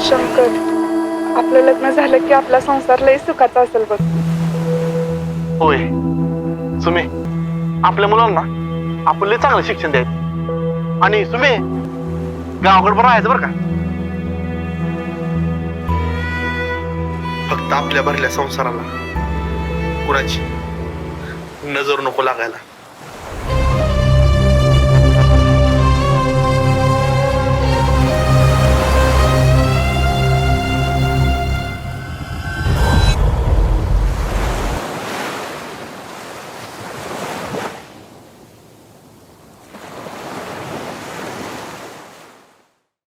शंकर आपलं लग्न झालं की आपला संसार लय सुखाचा असेल बघ. होय. सुमे आपल्या मुलांना आपण लय चांगलं शिक्षण द्यायचं. आणि सुमे गावाकडे पण राहायचं बरं का? फक्त आपल्या भरल्या संसाराला कुणाची नजर नको लागायला.